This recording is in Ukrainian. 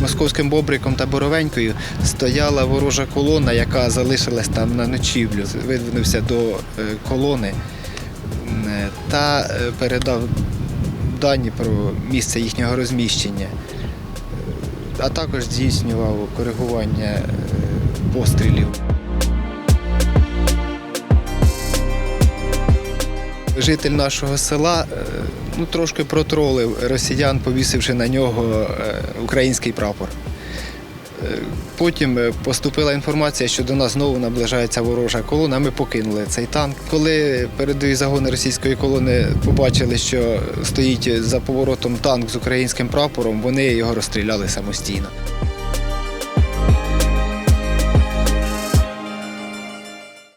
Московським Бобриком та Боровенькою стояла ворожа колона, яка залишилась там на ночівлю. Видвинувся до е, колони е, та е, передав дані про місце їхнього розміщення, а також здійснював коригування пострілів. Житель нашого села е, ну, трошки протролив росіян, повісивши на нього е, український прапор. Е, Потім поступила інформація, що до нас знову наближається ворожа колона. Ми покинули цей танк. Коли передові загони російської колони побачили, що стоїть за поворотом танк з українським прапором, вони його розстріляли самостійно.